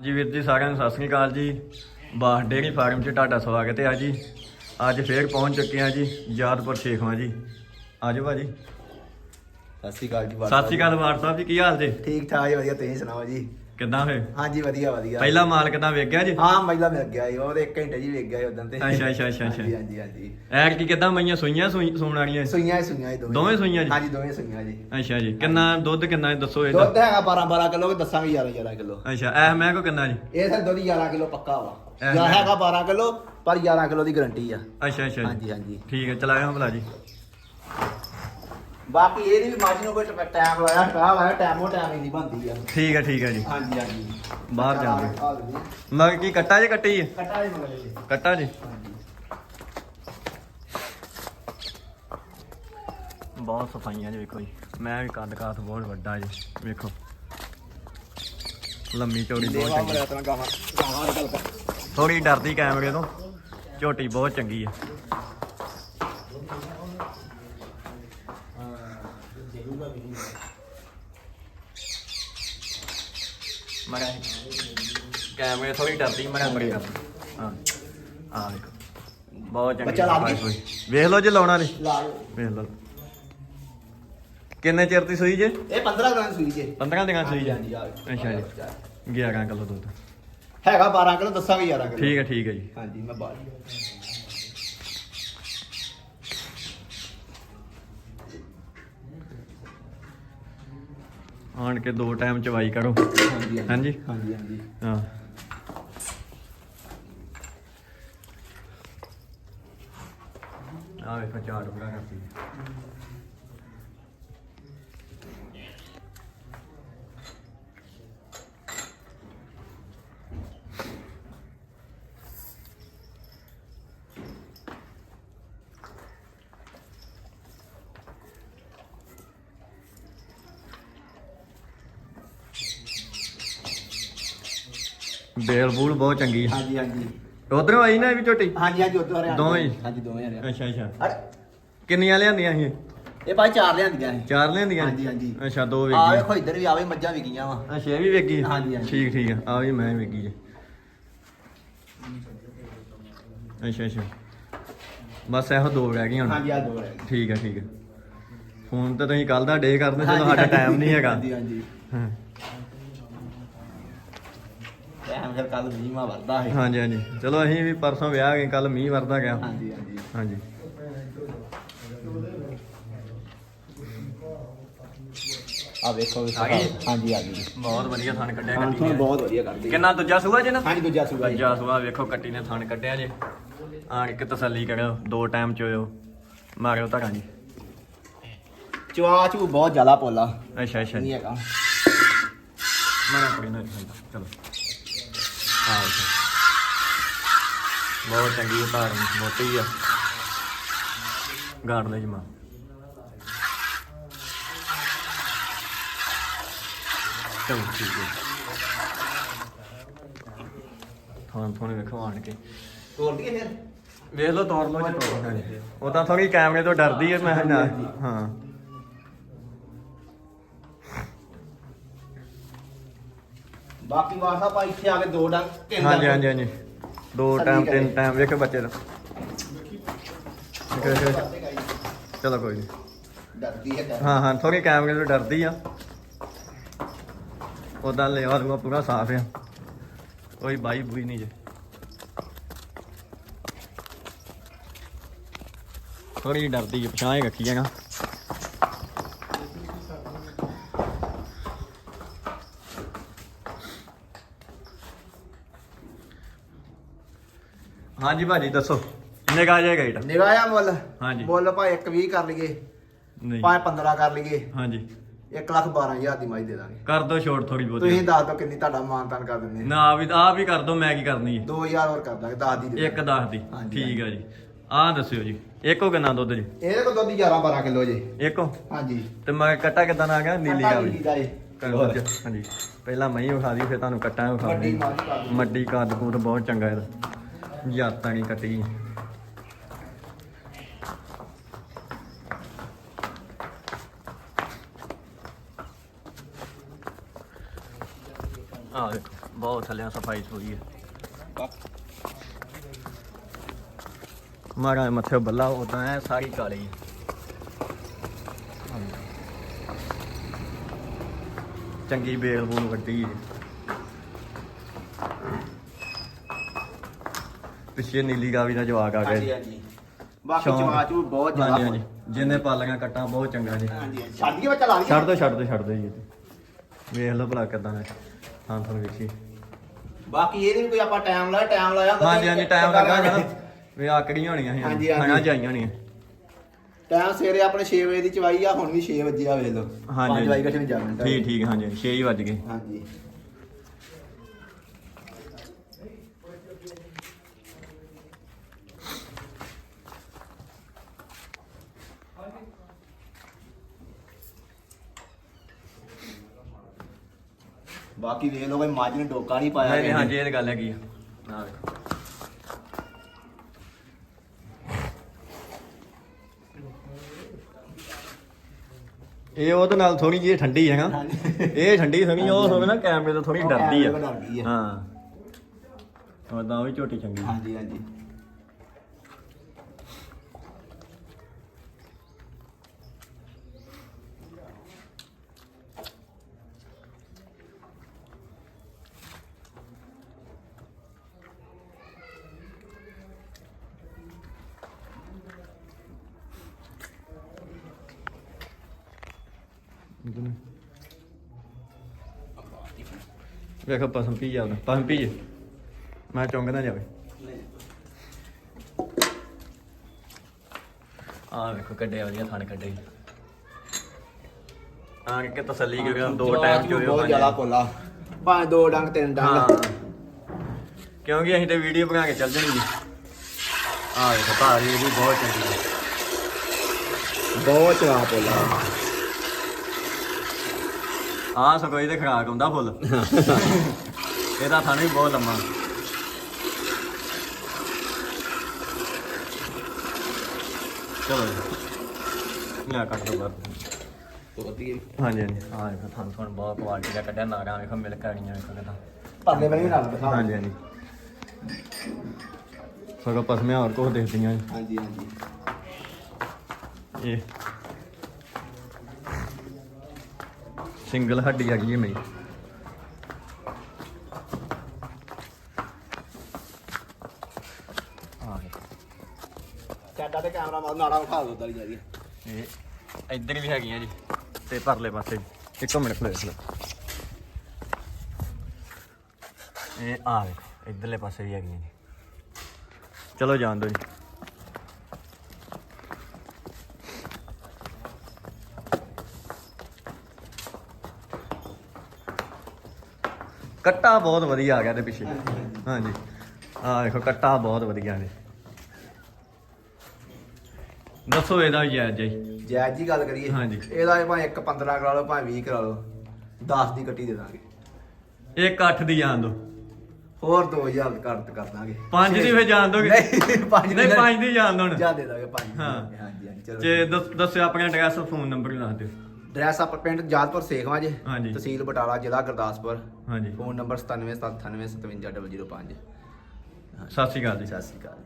ਜੀ ਵੀਰ ਜੀ ਸਾਰਿਆਂ ਨੂੰ ਸਤਿ ਸ੍ਰੀ ਅਕਾਲ ਜੀ। ਬਾਸ ਡੇਅਰੀ ਫਾਰਮ 'ਚ ਤੁਹਾਡਾ ਸਵਾਗਤ ਹੈ ਜੀ। ਅੱਜ ਫੇਰ ਪਹੁੰਚ ਚੁੱਕੇ ਹਾਂ ਜੀ ਯਾਦਪੁਰ ਸ਼ੇਖਵਾਂ ਜੀ। ਆਜੋ ਭਾਜੀ। ਸਤਿ ਸ਼੍ਰੀ ਅਕਾਲ ਜੀ ਸਤਿ ਸ੍ਰੀ ਅਕਾਲ ਵਾਰ ਸਾਹਿਬ ਜੀ ਕੀ ਹਾਲ ਜੇ? ਠੀਕ ਠਾਕ ਜੀ ਵਧੀਆ ਤੁਸੀਂ ਸੁਣਾਓ ਜੀ? ਕਿੱਦਾਂ ਫੇ ਹਾਂਜੀ ਵਧੀਆ ਵਧੀਆ। ਪਹਿਲਾ ਮਾਲ ਕਿੱਦਾਂ ਵੇਖ ਗਿਆ ਜੀ? ਹਾਂ ਮਹਿਲਾ ਮਿਲ ਗਿਆ ਜੀ ਉਹ ਤੇ 1 ਘੰਟੇ ਜੀ ਵੇਖ ਗਿਆ ਉਦੋਂ ਤੇ। ਅੱਛਾ, ਅੱਛਾ, ਅੱਛਾ। ਹਾਂਜੀ ਹਾਂਜੀ ਹਾਂਜੀ। ਐਰ ਕੀ ਕਿੱਦਾਂ ਮਈਆਂ ਸੂਈਆਂ ਸੂਈ- ਸੂਣ ਵਾਲੀਆਂ? ਸੂਈਆਂ ਸੂਈਆਂ ਜੀ ਦੋਵੇਂ। ਸੂਈਆਂ ਜੀ? ਹਾਂਜੀ ਦੋਵੇਂ ਸੂਈਆਂ ਜੀ। ਅੱਛਾ ਜੀ ਕਿੰਨਾ ਦੁੱਧ ਕਿੰਨਾ ਦੱਸੋ ਇਹਦਾ ਦੁੱਧ ਹੈਗਾ 12 12 ਕਿਲੋ ਕਿ ਦੱਸਾਂਗੇ 11 11 ਕਿਲੋ। ਅੱਛਾ ਐ ਮੈਂ ਕੋ ਕਿੰਨਾ ਜੀ? ਇਹ ਸਰ ਦੁੱਧ 11 ਕਿਲੋ ਪੱਕਾ ਵਾ। ਜਾਂ। ਹੈਗਾ 12 ਕਿਲੋ ਪਰ 11 ਕਿਲੋ ਦੀ ਗਾਰੰਟੀ ਆ। ਅੱਛਾ ਅੱਛਾ ਹਾਂਜੀ ਹਾਂਜੀ। ਠੀਕ ਹੈ ਚਲਾਇਆ ਭਲਾ ਜੀ। ਬਾਕੀ ਇਹਦੀ ਵੀ ਮਾਜੀ ਨੂੰ ਕੋਈ ਟਾਈਮ ਲਾਇਆ ਕਾ ਲਾਇਆ ਟਾਈਮ ਉਹ ਟਾਈਮ ਹੀ ਨਹੀਂ ਬੰਦੀ ਆ ਠੀਕ ਹੈ ਠੀਕ ਹੈ ਜੀ ਹਾਂਜੀ ਹਾਂਜੀ ਬਾਹਰ ਜਾਂਦੇ ਆ ਲਓ ਜੀ। ਮੈਂ ਕੀ ਕੱਟਾ ਜੇ ਕੱਟੀ ਹੈ ਕੱਟਾ ਹੀ ਮਗਲੇ ਜੀ ਕੱਟਾ ਜੀ ਹਾਂਜੀ ਬਹੁਤ ਸਫਾਈਆਂ ਜੀ ਵੇਖੋ ਜੀ ਮੈਂ ਵੀ ਕੱਦ ਕਾਠ ਬਹੁਤ ਵੱਡਾ ਜੀ ਵੇਖੋ। ਲੰਮੀ ਚੌੜੀ ਬਹੁਤ ਦੇਵਾ ਚੰਗੀ। ਮਰਿਆ ਤਾਂ ਗਾਵਾਂ ਗਾਵਾਂ ਅਕਲ ਕਰ ਥੋੜੀ ਡਰਦੀ ਕੈਮਰੇ ਤੋਂ। ਝੋਟੀ ਬਹੁਤ ਚੰਗੀ ਹੈ ਮੜਾ ਕੈਮਰੇ ਥੋੜੀ ਡਰਦੀ ਮੜਾ ਮੜੀ ਹਾਂ ਆ ਵੇਖੋ ਬਹੁਤ ਚੰਗੀ ਬੱਚਾ ਲਾ ਸਫ਼ਾਈ ਦਈਏ? ਹੋਈ। ਵੇਖ ਲਓ ਜੇ ਲਾਉਣਾ ਨਹੀਂ ਲਾ ਲਓ ਵੇਖ ਲਓ ਕਿੰਨੇ ਚਿਰ ਦੀ ਸੂਈ ਜੇ ਇਹ 15 ਗ੍ਰਾਮ ਸੂਈ ਜੇ 15 ਦਿਨਾਂ ਸੂਈ ਜੇ ਹਾਂਜੀ, ਆ। ਅੱਛਾ ਜੀ 11 ਕਿਲੋ ਦੁੱਧ ਹੈਗਾ 12 ਕਿਲੋ ਦੱਸਾਂਗੇ 11 ਕਿਲੋ ਠੀਕ ਹੈ ਠੀਕ ਹੈ ਜੀ। ਹਾਂਜੀ ਮੈਂ ਬਾਹਰ ਆਣ ਕੇ ਦੋ ਟਾਈਮ ਚਵਾਈ ਕਰੋ। ਹਾਂਜੀ ਹਾਂਜੀ? ਹਾਂਜੀ? ਹਾਂਜੀ ਹਾਂ। ਆ ਵੇਖੋ ਚਾਰ ਟੁਕੜਾ ਕਰਤੀ ਬੇਲ ਬੂਲ ਬਹੁਤ ਚੰਗੀ ਹੈ ਹਾਂਜੀ ਹਾਂਜੀ। ਉਧਰੋਂ ਆਈ ਨਾ ਇਹ ਵੀ ਝੋਟੀ? ਹਾਂਜੀ ਹਾਂਜੀ ਉਦੋਂ ਹਰਿਆਣਾ ਦੋਵੇਂ ਹੀ? ਹਾਂਜੀ ਦੋਵੇਂ ਹਰਿਆਣਾ ਅੱਛਾ ਅੱਛਾ। ਅਰੇ, ਕਿੰਨੀਆਂ ਲਿਆਂਦੀਆਂ ਸੀ? ਇਹ ਭਾਈ ਚਾਰ ਲਿਆਂਦੀਆਂ ਨੇ ਚਾਰ ਲਿਆਂਦੀਆਂ ਹਾਂਜੀ, ਹਾਂਜੀ। ਅੱਛਾ ਦੋ ਆ ਵੇਗੀਆਂ ਵੇਖੋ ਇੱਧਰ ਵੀ ਆਵੇ ਮੱਝਾਂ ਵੀ ਗਈਆਂ ਵਾ। ਅੱਛਾ ਇਹ ਵੀ ਵੇਗੀ ਹਾਂਜੀ, ਹਾਂਜੀ। ਠੀਕ ਠੀਕ ਆ। ਆ ਵੀ ਮੈਂ ਵੇਗੀ ਜੀ ਅੱਛਾ ਅੱਛਾ। ਬਸ ਇਹੋ ਦੋ ਰਹਿ ਗਈਆਂ ਹੁਣ। ਹਾਂਜੀ ਆ ਦੋ ਰਹਿ ਗਏ ਠੀਕ ਹੈ ਠੀਕ ਹੈ ਫੋਨ ਤਾਂ ਤੁਸੀਂ ਕੱਲ ਦਾ ਡੇ ਕਰਦੇ ਹਾਂਜੀ, ਸਾਡਾ। ਟਾਈਮ ਨਹੀਂ ਹੈਗਾ। ਹਾਂਜੀ ਹਾਂਜੀ। ਹਾਂ। ਟਾਈਮ ਫਿਰ ਕੱਲ ਮੀਂਹ ਵਰਦਾ ਹੈ। ਹਾਂਜੀ ਹਾਂਜੀ। ਚਲੋ ਅਸੀਂ ਵੀ ਪਰਸੋਂ ਵਿਆਹ ਗਏ ਕੱਲ ਮੀਂਹ ਵਰਦਾ ਗਿਆ। ਹਾਂਜੀ ਹਾਂਜੀ। ਹਾਂਜੀ। ਆ ਵੇਖੋ ਵੇਖੋ। ਆ ਗਈ? ਹਾਂਜੀ ਆ ਗਈ। ਬਹੁਤ ਵਧੀਆ ਥਣ ਕੱਢਿਆ ਕੱਟੀ ਨੇ। ਬਹੁਤ ਵਧੀਆ ਕਰਦੀ ਕਿੰਨਾ ਦੂਜਾ ਸੂਆ ਜੇ ਨਾ? ਹਾਂਜੀ ਦੂਜਾ ਸੂਗਾ ਜੀ। ਦੂਜਾ ਸੂਆ ਵੇਖੋ ਕੱਟੀ ਨੇ ਥਣ ਕੱਢਿਆ ਜੇ। ਆਣ ਕੇ ਤਸੱਲੀ ਕਰਿਓ ਦੋ ਟਾਈਮ ਚੋਇਓ ਮਾਰਿਓ ਧਾਰਾਂ ਜੀ। ਚਵਾ ਚੂ ਬਹੁਤ ਜ਼ਿਆਦਾ ਪੋਲਾ। ਅੱਛਾ ਅੱਛਾ। ਨਹੀਂ ਜੀ ਹੈਗਾ। ਮੈਂ ਕੁੜੀ ਨਾਲ ਖਾਂਦਾ ਚਲੋ। ਆਹ। ਬਹੁਤ ਚੰਗੀ ਉਤਾਰ ਮੋਟੀ ਆ। ਗਾੜ ਲੈ ਜਮਾ। ਚਲੋ ਠੀਕ ਹੈ ਥੋੜਾ ਥੋੜਾ ਵੇਖੋ ਆਣ ਕੇ। ਤੋੜ ਦਈਏ ਫਿਰ? ਵੇਖ ਲਓ ਤੋੜ ਲਓ ਜੀ ਤੋੜ ਉਹ ਤਾਂ ਥੋੜੀ ਕੈਮਰੇ ਤੋਂ ਡਰਦੀ ਹੈ ਮੈਂ ਹਾਂ। ਬਾਕੀ ਵਾਰ ਸਾਹਿਬ ਇੱਥੇ ਆ ਕੇ ਦੋ ਡੰਗ ਤਿੰਨ ਹਾਂਜੀ ਡੰਗ। ਹਾਂਜੀ ਹਾਂਜੀ ਦੋ ਟਾਈਮ। ਤਿੰਨ ਟਾਈਮ ਵੇਖੋ ਬੱਚੇ ਦਾ। ਚਲੋ ਕੋਈ ਨਹੀਂ ਡਰਦੀ ਹੈ ਡਰ। ਹਾਂ ਹਾਂ ਥੋੜੀ ਕੈਮਰੇ ਤੋਂ ਡਰਦੀ ਆ ਉਦਾਂ ਲੈਵਾ ਦੂਗਾ ਪੂਰਾ ਸਾਫ਼ ਆ ਕੋਈ ਬਾਈ ਬੂਈ ਨਹੀਂ ਜੇ ਥੋੜੀ ਡਰਦੀ ਹੈ ਪਛਾਣ ਹੀ ਰੱਖੀ ਹੈਗਾ ਹਾਂਜੀ ਭਾਜੀ ਦੱਸੋ। ਨਿਗਾਹ ਜਾਏਗਾ ਇਹਦਾ ਨਿਗਾਹ ਆ ਮੁੱਲ? ਹਾਂਜੀ। ਮੁੱਲ ਭਾਵੇਂ ਇੱਕ 20 ਕਰ ਲਈਏ ਨਹੀਂ। ਭਾਵੇਂ 15 ਕਰ ਲਈਏ ਹਾਂਜੀ। 1 ਲੱਖ 12000 ਦੀ ਮੱਝ ਦੇ ਦਾਂਗੇ। ਕਰ ਦੋ ਛੋਟ ਥੋੜੀ ਤੁਸੀਂ ਬਹੁਤੀ ਦੱਸ ਦਿਓ ਕਿੰਨੀ ਤੁਹਾਡਾ ਮਾਨਤਾਨ ਕਰ ਦਿੰਦੇ ਨਾ ਆ ਵੀ ਆ ਵੀ ਕਰ ਦੋ ਮੈਂ ਕੀ ਕਰਨੀ ਹੈ 2000 ਹੋਰ ਕਰ ਦਾਂਗੇ 10 ਦੀ ਦੇ ਇੱਕ 10 ਦੀ। ਹਾਂਜੀ, ਠੀਕ ਆ ਜੀ। ਆਹ ਦੱਸਿਓ ਜੀ ਇੱਕੋ ਕਿੰਨਾ ਦੁੱਧ ਜੀ? ਦਾਂਗੇ। ਇਹਦੇ ਕੋਲ ਦੁੱਧ 11 12 ਕਿਲੋ ਜੇ। ਇੱਕੋ ਹਾਂਜੀ। ਤੇ ਮੈਂ ਕੱਟਾ ਕਿਦਾਂ ਆ ਗਿਆ? ਨੀਲੀ ਆ ਦਾ ਜੀ। ਹਾਂਜੀ। ਪਹਿਲਾਂ ਮਹੀਂ ਵਿਖਾ ਦੀ ਫਿਰ ਤੁਹਾਨੂੰ ਕੱਟਾਂ ਵਿਖਾ ਵੱਡੀ ਦੀ ਕਰ ਦਿਓ। ਮੱਡੀ ਕੱਦ ਕੂਦ ਬਹੁਤ ਚੰਗਾ ਇਹਦਾ। ਯਾਤਾਂ ਨਹੀਂ ਕੱਟੀ ਆ ਬਹੁਤ ਥੱਲੇ ਸਫ਼ਾਈ ਸੂਈ ਹੈ ਮਾਰਾ ਮੱਥੇ ਬੱਲਾ ਉਦਾਂ ਹੈ ਸਾਰੀ ਕਾਲੀ। ਚੰਗੀ ਬੇਲ ਬੂਲ ਵੱਡੀ ਹੈ ਪਿੱਛੇ ਨੀਲੀ ਗਾਵੀ ਦਾ ਜਵਾਕ ਆ ਹਾਂਜੀ ਗਿਆ ਹਾਂਜੀ। ਬਾਕੀ ਸ਼ੌਂਕ। ਚਵਾਚੂ ਬਹੁਤ ਜ਼ਿਆਦਾ ਹਾਂਜੀ ਹਾਂਜੀ। ਜਿਹਨੇ ਪਾਲੀਆਂ ਕੱਟਾਂ ਬਹੁਤ ਚੰਗਾ ਜੀ। ਹਾਂਜੀ ਹਾਂਜੀ। ਛੱਡ ਕੇ ਬੱਚਾ ਲਾ ਛੱਡ ਦੋ ਛੱਡ ਦੋ ਛੱਡ ਦੋ ਜੀ। ਇਹ ਤੇ। ਵੇਖ ਲਓ ਭਲਾ ਕਿਦਾਂ ਹੈ ਹਾਂ ਤੁਹਾਨੂੰ ਵੇਖੀ ਬਾਕੀ ਇਹਦੇ ਵੀ ਕੋਈ ਆਪਾਂ ਟਾਈਮ ਲਾਇਆ ਟਾਈਮ ਲਾਇਆ ਹੁੰਦਾ ਹਾਂਜੀ ਹਾਂਜੀ ਟਾਈਮ ਲੱਗਾ। ਨਾ। ਵੀ ਆਕੜੀਆਂ ਹੋਣੀਆਂ ਸੀ ਹਾਂਜੀ, ਹਾਂਜੀ। ਜਾਈਆਂ ਹੋਣੀਆਂ। ਟਾਈਮ ਸਵੇਰੇ ਆਪਣੇ 6 ਵਜੇ ਦੀ ਚਵਾਈ ਆ ਹੁਣ ਵੀ 6 ਵਜੇ ਆ ਵੇਖ ਲਓ। ਹਾਂਜੀ 5 ਵਜੇ ਕਿਛੇ ਨਹੀਂ ਜਾਣਾ। ਠੀਕ ਠੀਕ ਹਾਂਜੀ 6 ਹੀ ਵੱਜ ਗਏ। ਹਾਂਜੀ। ਬਾਕੀ ਵੇਖ ਲਓ ਕੋਈ ਮੱਝ ਨੇ ਡੋਕਾ ਨਹੀਂ ਪਾਇਆ ਨਹੀਂ। ਹਾਂਜੀ ਇਹ ਤਾਂ ਗੱਲ ਹੈਗੀ ਆ ਵੇਖੋ। ਇਹ ਉਹਦੇ ਨਾਲ ਥੋੜੀ ਜਿਹੀ ਠੰਡੀ ਹੈ ਨਾ ਹਾਂਜੀ। ਇਹ ਠੰਡੀ ਥੋੜੀ ਉਹ ਹੋਵੇ ਨਾ ਕੈਮਰੇ ਤੋਂ ਥੋੜੀ ਡਰਦੀ ਆ। ਹਾਂ ਉਹਦਾ ਉਹ ਵੀ ਝੋਟੀ ਚੰਗੀ ਹਾਂਜੀ ਹਾਂਜੀ ਵੇਖੋ ਪਸਮ ਪੀ ਜਾਂਦਾ ਪਸਮ ਪੀ ਜੇ ਮੈਂ ਚੁੰਗ ਨਾ ਜਾਵੇ ਆ ਵੇਖੋ ਕੱਢਿਆ ਵਧੀਆ ਥਣ ਕੱਢੇ ਆ ਕਿ ਤਸੱਲੀ ਕਰਿਓ ਦੋ ਟਾਈਮ ਚੋਇਓ ਬਹੁਤ ਜ਼ਿਆਦਾ ਪੋਲਾ ਭਾਵੇਂ ਦੋ ਡੰਗ ਤਿੰਨ ਡੰਗ ਕਿਉਂਕਿ ਅਸੀਂ ਤੇ ਵੀਡੀਓ ਬਣਾ ਕੇ ਚੱਲ ਜਣੀ ਜੀ ਆ ਵੇਖੋ ਭਾਰੀ ਇਹ ਵੀ ਬਹੁਤ ਚੰਗੀ ਹੈ ਬਹੁਤ ਚਵਾ ਪੋਲਾ ਆ ਸਗੋਂ ਇਹਦੇ ਖਰਾਕ ਹੁੰਦਾ ਫੁੱਲ। ਇਹਦਾ ਥਣ ਵੀ ਬਹੁਤ ਲੰਮਾ। ਚਲੋ ਜੀ। ਲੈ ਕੱਟ ਦੋ ਬਾਹਰ। ਵਧੀਆ। ਹਾਂਜੀ ਹਾਂਜੀ। ਆ ਵੇਖੋ ਥਣ ਥਣ ਬਹੁਤ ਕੁਆਲਿਟੀ ਦਾ ਕੱਢਿਆ ਨਾਗਾਂ ਵੇਖੋ ਮਿਲ ਕਾੜੀਆਂ ਵੇਖੋ ਕਿਦਾਂ। ਪਰਲੇ ਬਣੇ ਨਾਲ ਦਿਖਾ ਹਾਂਜੀ ਹਾਂਜੀ। ਸਗੋਂ ਪਸਮਿਆਂ ਹੋਰ ਕੁਝ ਦੇਖਦੀਆਂ ਜੀ। ਹਾਂਜੀ ਹਾਂਜੀ। ਇਹ ਸਿੰਗਲ ਹੱਡੀ ਹੈਗੀ ਹੈ ਮੇਰੀ। ਸਾਡਾ ਤੇ ਕੈਮਰਾ ਮਾਰ ਨਾੜਾ ਵਿਖਾ ਦੋ ਉਧਰ ਜੀ ਇਹ ਇੱਧਰ ਵੀ ਹੈਗੀਆਂ ਜੀ ਤੇ ਪਰਲੇ ਪਾਸੇ। ਇੱਕੋ ਮਿੰਟ ਖਲੋ ਲਓ ਇਹ ਆ ਵੇਖੋ ਇੱਧਰਲੇ ਪਾਸੇ ਵੀ ਹੈਗੀਆਂ ਜੀ। ਚਲੋ ਜਾਣ ਦਿਓ ਜੀ। ਕੱਟਾ ਬਹੁਤ ਵਧੀਆ ਆ ਗਿਆ ਤੇ ਪਿੱਛੇ। ਹਾਂਜੀ। ਆ ਵੇਖੋ ਕੱਟਾ ਬਹੁਤ ਵਧੀਆ ਨੇ। ਦੱਸੋ ਇਹਦਾ ਜਾਇਜ਼ ਜੀ ਜੈਜ ਜੀ ਗੱਲ ਕਰੀਏ ਹਾਂਜੀ। ਇਹਦਾ ਭਾਵੇਂ ਇੱਕ 15 ਕਰਾ ਲਓ ਭਾਵੇਂ 20 ਕਰਾ ਲਓ 10 ਦੀ ਕੱਟੀ ਦੇ ਦਾਂਗੇ। ਇੱਕ 8 ਦੀ ਜਾਣ ਦੋ। ਹੋਰ 2000 ਕੱਟ ਕਰ ਦਾਂਗੇ। ਪੰਜ ਦੀ ਫੇ ਜਾਣ ਦੋਗੇ। ਨਹੀਂ ਪੰਜ ਨਹੀਂ ਪੰਜ ਦੀ ਜਾਣ ਦੋ ਜਾ ਦੇ ਦਾਂਗੇ ਪੰਜ ਹਾਂ। ਹਾਂਜੀ ਹਾਂਜੀ ਚਲੋ ਜੇ ਦੱਸ- ਦੱਸਿਓ ਆਪਣਾ ਐਡਰੈਸ ਫੋਨ ਨੰਬਰ ਦੱਸ ਦਿਓ। ਡਰੈਸ ਆਪ ਪਿੰਡ ਜਾਦਪੁਰ ਸੇਖਵਾਂ ਜੇ ਹਾਂਜੀ। ਤਹਿਸੀਲ ਬਟਾਲਾ ਜ਼ਿਲ੍ਹਾ ਗੁਰਦਾਸਪੁਰ। ਹਾਂਜੀ। ਫੋਨ ਨੰਬਰ 97 97 57 005 ਸਤਿ ਸ਼੍ਰੀ ਅਕਾਲ ਜੀ। ਸਤਿ ਸ਼੍ਰੀ ਅਕਾਲ।